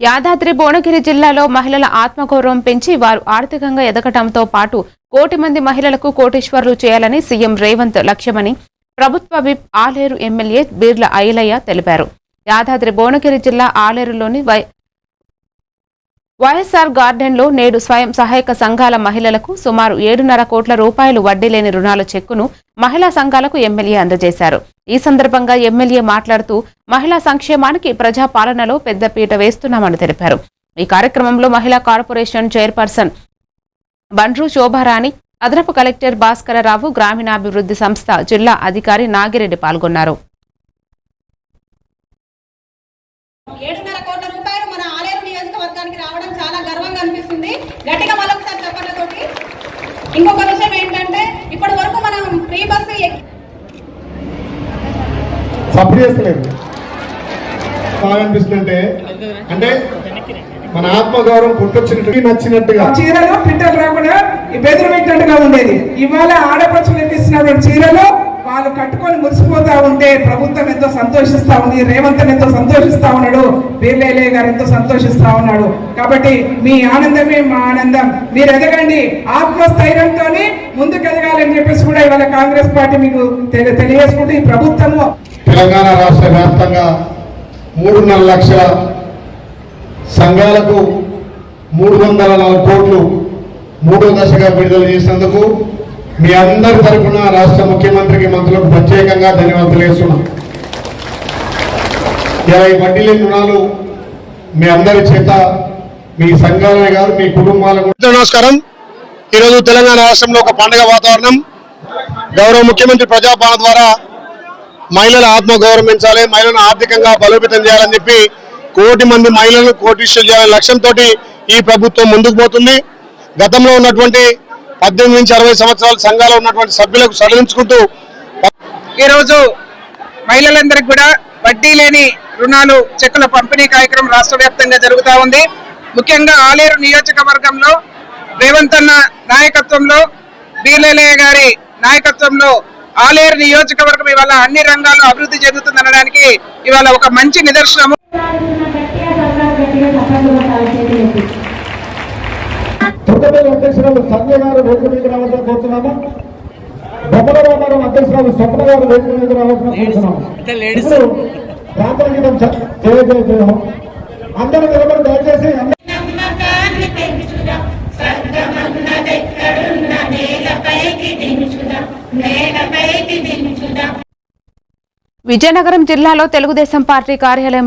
యాదాద్రి భువనగిరి జిల్లాలో మహిళల ఆత్మగౌరవం పెంచి వారు ఆర్థికంగా ఎదగటంతో పాటు కోటి మంది మహిళలకు కోటీశ్వరులు చేయాలని సీఎం రేవంత్ లక్ష్యమని ప్రభుత్వ విప్ ఆలేరు ఎమ్మెల్యే బీర్ల ఐలయ్య తెలిపారు. యాదాద్రి భువనగిరి జిల్లా ఆలేరులోని వై వైఎస్ఆర్ గార్డెన్లో నేడు స్వయం సహాయక సంఘాల మహిళలకు సుమారు ఏడున్నర కోట్ల రూపాయలు వడ్డీ లేని రుణాల చెక్కును మహిళా సంఘాలకు ఎమ్మెల్యే అందజేశారు. ఈ సందర్భంగా ఎమ్మెల్యే మాట్లాడుతూ మహిళా సంక్షేమానికి ప్రజాపాలనలో పెద్దపీట వేస్తున్నామని తెలిపారు. ఈ కార్యక్రమంలో మహిళా కార్పొరేషన్ చైర్పర్సన్ బండ్రు శోభారాణి అదనపు కలెక్టర్ భాస్కరరావు గ్రామీణాభివృద్ధి సంస్థ జిల్లా అధికారి నాగిరెడ్డి పాల్గొన్నారు. ఏడున్నర కోట్ల రూపాయలు నియోజకవర్గానికి రావడం చాలా గర్వంగా అనిపిస్తుంది. గట్టిగా మరొకసారి చెప్పండి ఇంకొక విషయం ఏంటంటే ఇప్పటి వరకు మనం ఫ్రీ బస్సు బాగా అనిపిస్తుందంటే అంటే మన ఆత్మగౌరవం పుట్టొచ్చినట్టు నచ్చినట్టుగా. చీరలు పిట్టలు రాకుండా ఈ బెదిరి పెట్టినట్టుగా ఉండేది. ఇవాళ ఆడపడుచులు ఇస్తున్నటువంటి చీరలు వాళ్ళు కట్టుకొని మురిసిపోతా ఉంటే ప్రభుత్వం ఎంతో సంతోషిస్తా ఉంది రేవంత్ ఎంతో సంతోషిస్తా ఉన్నాడు వీర్లేలే గారు ఎంతో సంతోషిస్తా ఉన్నాడు. కాబట్టి మీ ఆనందమే మా ఆనందం. మీరు ఎదగండి ఆత్మస్థైర్యంతో ముందుకెదగాలని చెప్పేసి కూడా ఇవాళ కాంగ్రెస్ పార్టీ మీకు తెలి- తెలియజేసుకుంటూ ఈ ప్రభుత్వము తెలంగాణ రాష్ట్ర వ్యాప్తంగా మూడున్నర లక్షల సంఘాలకు మూడు వందల నాలుగు కోట్లు మూడో దశగా విడుదల చేసినందుకు మీ అందరి తరఫున రాష్ట్ర ముఖ్యమంత్రికి మంత్రులకు ప్రత్యేకంగా ధన్యవాదాలు తెలియజేస్తున్నాం ఇలా ఈ వడ్డీ లేని రుణాలు మీ అందరి చేత మీ సంఘాలనే కాదు మీ కుటుంబాలకు నమస్కారం. ఈరోజు తెలంగాణ రాష్ట్రంలో ఒక పండుగ వాతావరణం. గౌరవ ముఖ్యమంత్రి ప్రజాపాలన ద్వారా మహిళల ఆత్మ గౌరవించాలి మహిళలను ఆర్థికంగా బలోపేతం చేయాలని చెప్పి కోటి మంది మహిళలను కోటీశ్వరు చేయాలనే లక్ష్యంతో ఈ ప్రభుత్వం ముందుకు పోతుంది. గతంలో ఉన్నటువంటి పద్దెనిమిది నుంచి అరవై సంవత్సరాల సంఘాలు ఉన్నటువంటి సభ్యులకు సడలించుకుంటూ ఈరోజు మహిళలందరికీ కూడా వడ్డీ లేని రుణాలు చెక్కుల పంపిణీ కార్యక్రమం రాష్ట్ర వ్యాప్తంగా జరుగుతా ఉంది. ముఖ్యంగా ఆలేరు నియోజకవర్గంలో రేవంత్ అన్న నాయకత్వంలో బీలేలయ్య గారి నాయకత్వంలో ఆలేరు నియోజకవర్గం ఇవాళ అన్ని రంగాల్లో అభివృద్ధి చెందుతుందనడానికి ఇవాళ ఒక మంచి నిదర్శనము. తొట్టపల్లి అధ్యక్షురాలు సంజయ్ గారు వేదిక మీద రావాల్సిన కోరుతున్నాము? బొమ్మల రామారావు అధ్యక్షురాలు స్వప్న గారు వేదిక మీద రావాల్సిన కోరుతున్నాము? ఇప్పుడు ప్రాంతీయ గీతం చ- జయ జయ జయ హో. అందరూ నిలబడి దయచేసి విజయనగరం జిల్లాలో తెలుగుదేశం పార్టీ కార్యాలయంలో